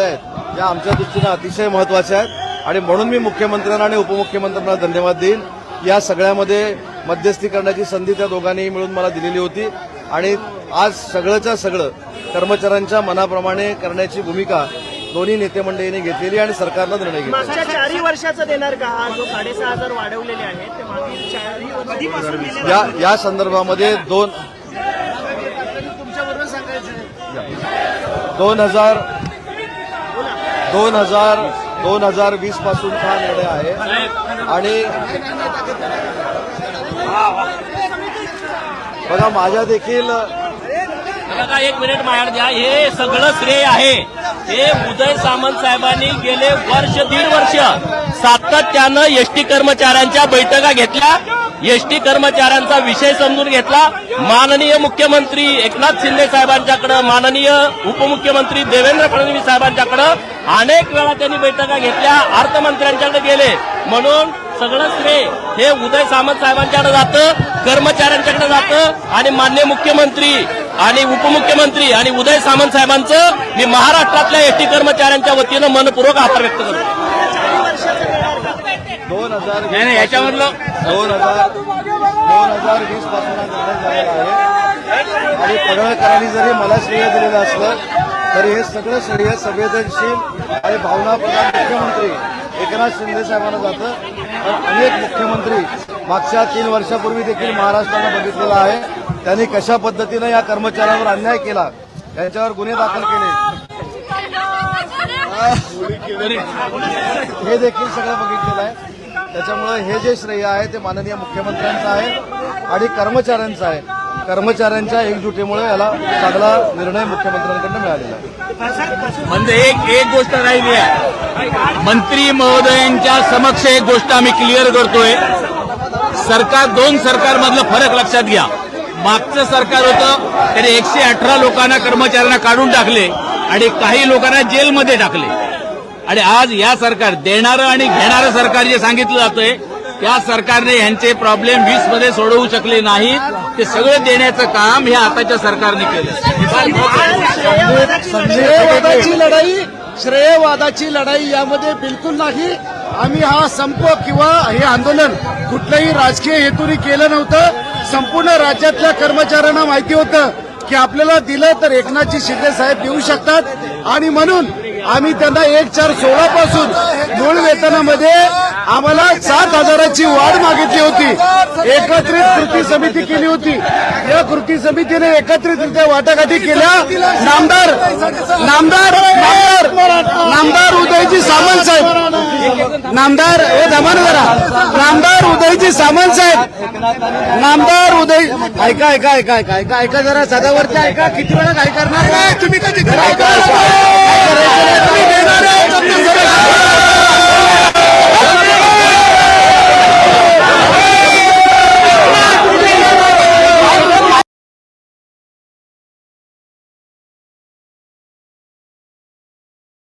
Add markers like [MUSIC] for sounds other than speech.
लढ्या आहेत या आमच्या दृष्टीनं अतिशय महत्त्वाच्या आहेत. आणि म्हणून मी मुख्यमंत्र्यांना आणि उपमुख्यमंत्र्यांना धन्यवाद देईन. या सगळ्यामध्ये मध्यस्थी करण्याची संधी त्या दोघांनी मिळून मला दिलेली होती. आणि आज सगळंच्या सगळं कर्मचाऱ्यांच्या मनाप्रमाणे करण्याची भूमिका दोन्ही नेते मंडळींनी घेतलेली आणि सरकारनं निर्णय घेतला मागच्या चारही वर्षाचं देणार का? हा जो साडेसहा हजार वाढवलेले आहेत ते मागील चारही कधीपासून दिले या या संदर्भामध्ये दोन तुमच्याबरोबर सांगायचं दोन हजार दोन हजार दोन हजार वीसपासून हा निर्णय आहे. आणि बघा माझ्या देखील बघा एक मिनिट माझ्याकडे द्या. हे सगळं श्रेय आहे. हे उदय सामंत साहेबांनी गेले वर्ष दीड वर्ष. सातत्यानं एसटी कर्मचाऱ्यांच्या बैठका घेतल्या. एसटी कर्मचाऱ्यांचा विषय समजून घेतला. माननीय मुख्यमंत्री एकनाथ शिंदे साहेबांच्याकडे माननीय उपमुख्यमंत्री देवेंद्र फडणवीस साहेबांच्याकडे अनेक वेळा त्यांनी बैठका घेतल्या अर्थमंत्र्यांच्याकडे गेले. म्हणून सगळं श्रेय हे उदय सामंत साहेबांच्याकडे जातं कर्मचाऱ्यांच्याकडे जातं आणि मान्य मुख्यमंत्री आणि उपमुख्यमंत्री आणि उदय सामंत साहेबांचं मी महाराष्ट्रातल्या एसटी कर्मचाऱ्यांच्या वतीनं मनपूर्वक आभार व्यक्त करतो. दोन हजार नाही, नाही, याच्यामधलं- दोन हजार दोन हजार वीसपासून हा निर्णय झालेला आहे. आणि पडळकरांनी जरी मला श्रेय दिलेलं असलं तरी हे सगळं श्रेय संवेदनशील आणि भावनाप्रधान मुख्यमंत्री एकनाथ शिंदे साहेबांना जातं. पण अनेक मुख्यमंत्री मागच्या तीन वर्षापूर्वी देखील महाराष्ट्रानं बघितलेलं आहे. त्यांनी कशा पद्धतीनं या कर्मचाऱ्यांवर अन्याय केला यांच्यावर गुन्हे दाखल केले. [LAUGHS] हे देखील सगळं बघितलेलं आहे. त्याच्यामुळे हे जे श्रेय आहे ते माननीय मुख्यमंत्र्यांचं आहे आणि कर्मचाऱ्यांचं आहे. कर्मचाऱ्यांच्या एकजुटीमुळे याला चांगला निर्णय मुख्यमंत्र्यांकडून मिळालेला आहे. म्हणजे एक एक गोष्ट राहिली आहे. मंत्री महोदयांच्या समक्ष एक गोष्ट आम्ही क्लिअर करतोय. सरकार दोन सरकारमधलं फरक लक्षात घ्या. मागचं सरकार होतं त्याने एकशे अठरा लोकांना कर्मचाऱ्यांना काढून टाकले आणि काही लोकांना जेलमध्ये टाकले. आणि आज या सरकार देणारं आणि घेणारं सरकार जे सांगितलं जातंय त्या सरकारने यांचे प्रॉब्लेम वीसमध्ये सोडवू शकले नाहीत. ते सगळं देण्याचं काम हे आताच्या सरकारने केलं श्रेयवादाची लढाई श्रेयवादाची लढाई यामध्ये बिलकुल नाही. आम्ही हा संप किंवा हे आंदोलन कुठल्याही राजकीय हेतूने केलं नव्हतं. संपूर्ण राज्यातल्या कर्मचाऱ्यांना माहिती होतं की आपल्याला दिलं तर एकनाथजी शिंदे साहेब देऊ शकतात. आणि म्हणून आम्ही त्यांना एक चार सोळा पासून मूळ वेतनामध्ये आम्हाला सात हजाराची वाढ मागितली होती. एकत्रित कृती समिती केली होती. या कृती समितीने एकत्रितरित्या वाटाघाटी केल्या. नामदार नामदार नामदार नामदार उदयजी सामंत साहेब. नामदार हे जमा जरा. नामदार उदयजी सामंत साहेब. नामदार उदय ऐका ऐका ऐका ऐका ऐका ऐका जरा सदावरती ऐका किती वेळा काय करणार? तुम्ही. काय